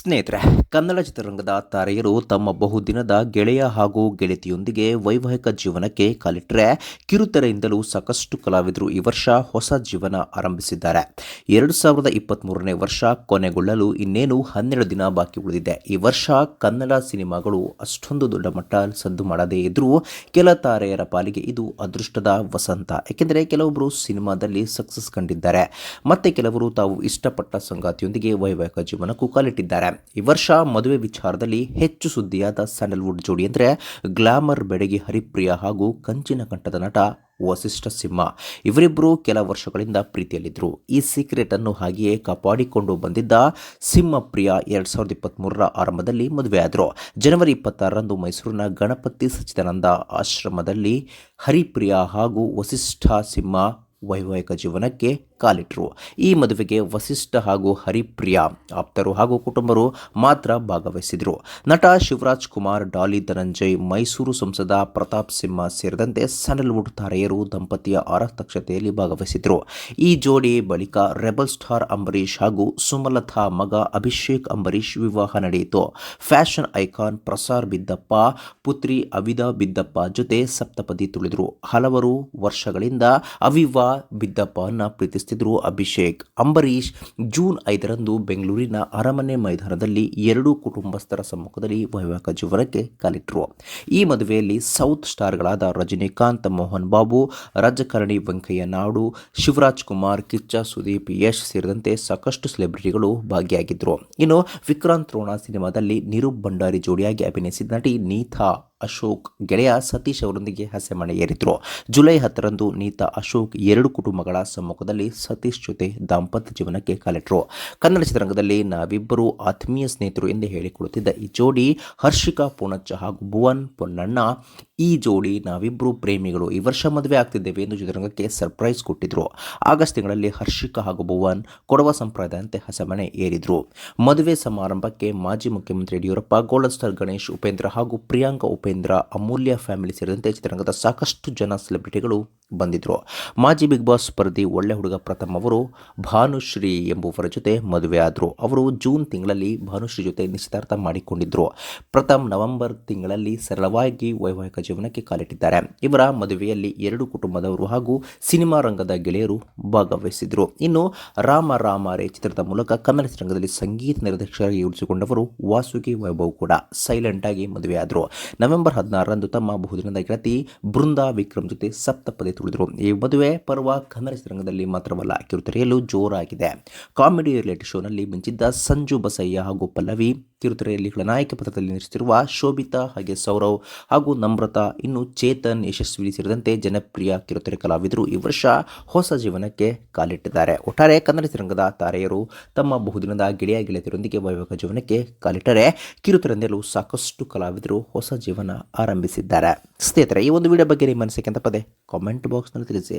ಸ್ನೇಹಿತರೆ, ಕನ್ನಡ ಚಿತ್ರರಂಗದ ತಾರೆಯರು ತಮ್ಮ ಬಹುದಿನದ ಗೆಳೆಯ ಹಾಗೂ ಗೆಳತಿಯೊಂದಿಗೆ ವೈವಾಹಿಕ ಜೀವನಕ್ಕೆ ಕಾಲಿಟ್ಟರೆ ಕಿರುತೆರೆಯಿಂದಲೂ ಸಾಕಷ್ಟು ಕಲಾವಿದರು ಈ ವರ್ಷ ಹೊಸ ಜೀವನ ಆರಂಭಿಸಿದ್ದಾರೆ. ಎರಡು ಸಾವಿರದ ಇಪ್ಪತ್ತ್ಮೂರನೇ ವರ್ಷ ಕೊನೆಗೊಳ್ಳಲು ಇನ್ನೇನು ಹನ್ನೆರಡು ದಿನ ಬಾಕಿ ಉಳಿದಿದೆ. ಈ ವರ್ಷ ಕನ್ನಡ ಸಿನಿಮಾಗಳು ಅಷ್ಟೊಂದು ದೊಡ್ಡ ಮಟ್ಟ ಸದ್ದು ಮಾಡದೇ ಇದ್ದರೂ ಕೆಲ ತಾರೆಯರ ಪಾಲಿಗೆ ಇದು ಅದೃಷ್ಟದ ವಸಂತ. ಏಕೆಂದರೆ ಕೆಲವೊಬ್ಬರು ಸಿನಿಮಾದಲ್ಲಿ ಸಕ್ಸಸ್ ಕಂಡಿದ್ದಾರೆ. ಮತ್ತೆ ಕೆಲವರು ತಾವು ಇಷ್ಟಪಟ್ಟ ಸಂಗಾತಿಯೊಂದಿಗೆ ವೈವಾಹಿಕ ಜೀವನಕ್ಕೂ ಕಾಲಿಟ್ಟಿದ್ದಾರೆ. ಈ ವರ್ಷ ಮದುವೆ ವಿಚಾರದಲ್ಲಿ ಹೆಚ್ಚು ಸುದ್ದಿಯಾದ ಸ್ಯಾಂಡಲ್ವುಡ್ ಜೋಡಿ ಅಂದರೆ ಗ್ಲಾಮರ್ ಬೆಡಗಿ ಹರಿಪ್ರಿಯ ಹಾಗೂ ಕಂಚಿನ ಕಂಠದ ನಟ ವಸಿಷ್ಠ ಸಿಂಹ. ಇವರಿಬ್ಬರು ಕೆಲ ವರ್ಷಗಳಿಂದ ಪ್ರೀತಿಯಲ್ಲಿದ್ದರು ಈ ಸೀಕ್ರೆಟ್ ಅನ್ನು ಹಾಗೆಯೇ ಕಾಪಾಡಿಕೊಂಡು ಬಂದಿದ್ದ ಸಿಂಹಪ್ರಿಯ ಎರಡ್ ಸಾವಿರದ ಇಪ್ಪತ್ತ್ಮೂರರ ಆರಂಭದಲ್ಲಿ ಮದುವೆಯಾದರು. ಜನವರಿ ಇಪ್ಪತ್ತಾರರಂದು ಮೈಸೂರಿನ ಗಣಪತಿ ಸಚ್ಚಿದಾನಂದ ಆಶ್ರಮದಲ್ಲಿ ಹರಿಪ್ರಿಯ ಹಾಗೂ ವಸಿಷ್ಠ ಸಿಂಹ ವೈವಾಹಿಕ ಜೀವನಕ್ಕೆ ಕಾಲಿಟ್ಟರು ಈ ಮದುವೆಗೆ ವಸಿಷ್ಠ ಹಾಗೂ ಹರಿಪ್ರಿಯ ಆಪ್ತರು ಹಾಗೂ ಕುಟುಂಬರು ಮಾತ್ರ ಭಾಗವಹಿಸಿದರು. ನಟ ಶಿವರಾಜ್ ಕುಮಾರ್, ಡಾಲಿ ಧನಂಜಯ್, ಮೈಸೂರು ಸಂಸದ ಪ್ರತಾಪ್ ಸಿಂಹ ಸೇರಿದಂತೆ ಸ್ಯಾಂಡಲ್ವುಡ್ ತಾರೆಯರು ದಂಪತಿಯ ಆರತಕ್ಷತೆಯಲ್ಲಿ ಭಾಗವಹಿಸಿದರು. ಈ ಜೋಡಿ ಬಳಿಕ ರೆಬಲ್ ಸ್ಟಾರ್ ಅಂಬರೀಷ್ ಹಾಗೂ ಸುಮಲತಾ ಮಗ ಅಭಿಷೇಕ್ ಅಂಬರೀಷ್ ವಿವಾಹ ನಡೆಯಿತು. ಫ್ಯಾಷನ್ ಐಕಾನ್ ಪ್ರಸಾರ್ ಬಿದ್ದಪ್ಪ, ಪುತ್ರಿ ಅವಿದಾ ಬಿದ್ದಪ್ಪ ಜೊತೆ ಸಪ್ತಪದಿ ತುಳಿದರು. ಹಲವರು ವರ್ಷಗಳಿಂದ ಅವಿವಾ ಬಿದ್ದಪ್ಪನ ಪ್ರೀತಿಸುತ್ತಿದ್ದರು ಅಭಿಷೇಕ್. ಅಂಬರೀಷ್ ಜೂನ್ ಐದರಂದು ಬೆಂಗಳೂರಿನ ಅರಮನೆ ಮೈದಾನದಲ್ಲಿ ಎರಡೂ ಕುಟುಂಬಸ್ಥರ ಸಮ್ಮುಖದಲ್ಲಿ ವೈವಾಹಿಕ ಜೀವನಕ್ಕೆ ಕಾಲಿಟ್ಟರು ಈ ಮದುವೆಯಲ್ಲಿ ಸೌತ್ ಸ್ಟಾರ್ಗಳಾದ ರಜನಿಕಾಂತ್, ಮೋಹನ್ ಬಾಬು, ರಾಜಕಾರಣಿ ವೆಂಕಯ್ಯ ನಾಯ್ಡು, ಶಿವರಾಜ್ ಕುಮಾರ್, ಕಿಚ್ಚ ಸುದೀಪ್, ಯಶ್ ಸೇರಿದಂತೆ ಸಾಕಷ್ಟು ಸೆಲೆಬ್ರಿಟಿಗಳು ಭಾಗಿಯಾಗಿದ್ದರು ಇನ್ನು ವಿಕ್ರಾಂತ್ ರೋಣ ಸಿನಿಮಾದಲ್ಲಿ ನಿರುಪ್ ಭಂಡಾರಿ ಜೋಡಿಯಾಗಿ ಅಭಿನಯಿಸಿದ ನಟಿ ನೀಥಾ ಅಶೋಕ್, ಗೆಳೆಯ ಸತೀಶ್ ಅವರೊಂದಿಗೆ ಹಸೆಮಣೆ ಏರಿದ್ರು. ಜುಲೈ ಹತ್ತರಂದು ನೀತಾ, ಅಶೋಕ್ ಎರಡು ಕುಟುಂಬಗಳ ಸಮ್ಮುಖದಲ್ಲಿ ಸತೀಶ್ ಜೊತೆ ದಾಂಪತ್ಯ ಜೀವನಕ್ಕೆ ಕಾಲಿಟ್ರು. ಕನ್ನಡ ಚಿತ್ರರಂಗದಲ್ಲಿ ನಾವಿಬ್ಬರು ಆತ್ಮೀಯ ಸ್ನೇಹಿತರು ಎಂದು ಹೇಳಿಕೊಳ್ಳುತ್ತಿದ್ದ ಈ ಜೋಡಿ, ಹರ್ಷಿಕಾ ಪೂಣಚ್ಚ ಹಾಗೂ ಭುವನ್ ಪೊನ್ನಣ್ಣ, ಈ ಜೋಡಿ ನಾವಿಬ್ಬರು ಪ್ರೇಮಿಗಳು. ಈ ವರ್ಷ ಮದುವೆ ಆಗ್ತಿದ್ದೇವೆ ಎಂದು ಚಿತ್ರರಂಗಕ್ಕೆ ಸರ್ಪ್ರೈಸ್ ಕೊಟ್ಟಿದ್ರು. ಆಗಸ್ಟ್ ತಿಂಗಳಲ್ಲಿ ಹರ್ಷಿಕಾ ಹಾಗೂ ಭುವನ್ ಕೊಡವ ಸಂಪ್ರದಾಯದಂತೆ ಹಸೆಮಣೆ ಏರಿದ್ರು. ಮದುವೆ ಸಮಾರಂಭಕ್ಕೆ ಮಾಜಿ ಮುಖ್ಯಮಂತ್ರಿ ಯಡಿಯೂರಪ್ಪ ಗೋಲ್ಡನ್ ಸ್ಟಾರ್ ಗಣೇಶ್, ಉಪೇಂದ್ರ ಹಾಗೂ ಪ್ರಿಯಾಂಕಾ ಉಪೇಂದ್ರ ಅಮೂಲ್ಯ ಫ್ಯಾಮಿಲಿ ಸೇರಿದಂತೆ ಚಿತ್ರರಂಗದ ಸಾಕಷ್ಟು ಜನ ಸೆಲೆಬ್ರಿಟಿಗಳು ಬಂದಿದ್ದರು ಮಾಜಿ ಬಿಗ್ ಬಾಸ್ ಸ್ಪರ್ಧಿ ಒಳ್ಳೆ ಹುಡುಗ ಪ್ರಥಮ್ ಅವರು ಭಾನುಶ್ರೀ ಎಂಬುವರ ಜೊತೆ ಮದುವೆ ಆದರು. ಅವರು ಜೂನ್ ತಿಂಗಳಲ್ಲಿ ಭಾನುಶ್ರೀ ಜೊತೆ ನಿಶ್ಚಿತಾರ್ಥ ಮಾಡಿಕೊಂಡಿದ್ದರು ಪ್ರಥಮ್ ನವೆಂಬರ್ ತಿಂಗಳಲ್ಲಿ ಸರಳವಾಗಿ ವೈವಾಹಿಕ ಜೀವನಕ್ಕೆ ಕಾಲಿಟ್ಟಿದ್ದಾರೆ. ಇವರ ಮದುವೆಯಲ್ಲಿ ಎರಡು ಕುಟುಂಬದವರು ಹಾಗೂ ಸಿನಿಮಾ ರಂಗದ ಗೆಳೆಯರು ಭಾಗವಹಿಸಿದ್ರು. ಇನ್ನು ರಾಮ ರಾಮ ರೇ ಚಿತ್ರದ ಮೂಲಕ ಕನ್ನಡ ಚಿತ್ರರಂಗದಲ್ಲಿ ಸಂಗೀತ ನಿರ್ದೇಶಕರಾಗಿ ಉಳಿಸಿಕೊಂಡವರು ವಾಸುಕಿ ವೈಭವ್ ಕೂಡ ಸೈಲೆಂಟ್ ಆಗಿ ಮದುವೆಯಾದರು. ನವೆಂಬರ್ ಹದಿನಾರರಂದು ತಮ್ಮ ಬಹುದಿನದ ಗೆಳತಿ ಬೃಂದಾ ವಿಕ್ರಮ್ ಜೊತೆ ಸಪ್ತಪದಿ ತುಳಿದರು. ಈ ಮದುವೆ ಪರ್ವ ಕನ್ನಡ ಚಿತ್ರರಂಗದಲ್ಲಿ ಮಾತ್ರವಲ್ಲ ಕಿರುತೆರೆಯಲು ಜೋರಾಗಿದೆ. ಕಾಮಿಡಿ ರಿಯಾಲಿಟಿ ಶೋನಲ್ಲಿ ಮಿಂಚಿದ್ದ ಸಂಜು ಬಸಯ್ಯ ಹಾಗೂ ಪಲ್ಲವಿ ಕಿರುತೆರೆಯಲ್ಲಿ ನಾಯಕ ಪತ್ರದಲ್ಲಿ ನಿರ್ಸುತ್ತಿರುವ ಶೋಭಿತಾ ಹಾಗೆ ಸೌರವ್ ಹಾಗೂ ನಮ್ರತಾ ಇನ್ನು ಚೇತನ್ ಯಶಸ್ವಿ ಸೇರಿದಂತೆ ಜನಪ್ರಿಯ ಕಿರುತೆರೆ ಕಲಾವಿದರು ಈ ವರ್ಷ ಹೊಸ ಜೀವನಕ್ಕೆ ಕಾಲಿಟ್ಟಿದ್ದಾರೆ. ಒಟ್ಟಾರೆ ಕನ್ನಡ ಚಿತ್ರರಂಗದ ತಾರೆಯರು ತಮ್ಮ ಬಹುದಿನದ ಗೆಳೆಯ ಗೆಳೆಯರೊಂದಿಗೆ ವೈವಾಹಿಕ ಜೀವನಕ್ಕೆ ಕಾಲಿಟ್ಟರೆ ಕಿರುತೆರೆಂದಲೂ ಸಾಕಷ್ಟು ಕಲಾವಿದರು ಹೊಸ ಜೀವನ ಆರಂಭಿಸಿದ್ದಾರೆ. ಸ್ನೇಹಿತರೆ, ಈ ಒಂದು ವಿಡಿಯೋ ಬಗ್ಗೆ ನಿಮ್ಮ ಮನಸ್ಸಿಗೆ ಅಂತ ಪದೇ ಕಾಮೆಂಟ್ ಬಾಕ್ಸ್ನಲ್ಲಿ ತಿಳಿಸಿ.